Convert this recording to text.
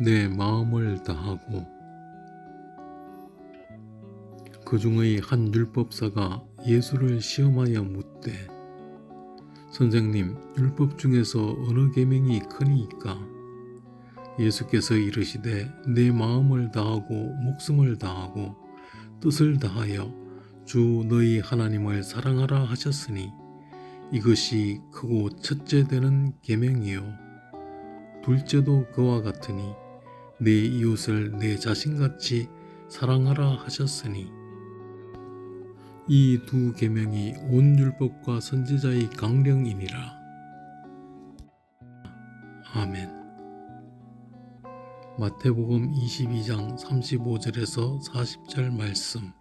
내 마음을 다하고 그 중의 한 율법사가 예수를 시험하여 묻되 선생님 율법 중에서 어느 계명이 크니이까? 예수께서 이르시되 내 마음을 다하고 목숨을 다하고 뜻을 다하여 주 너희 하나님을 사랑하라 하셨으니 이것이 크고 첫째 되는 계명이요. 둘째도 그와 같으니 내 이웃을 내 자신같이 사랑하라 하셨으니. 이 두 계명이 온 율법과 선지자의 강령이니라. 아멘. 마태복음 22장 35절에서 40절 말씀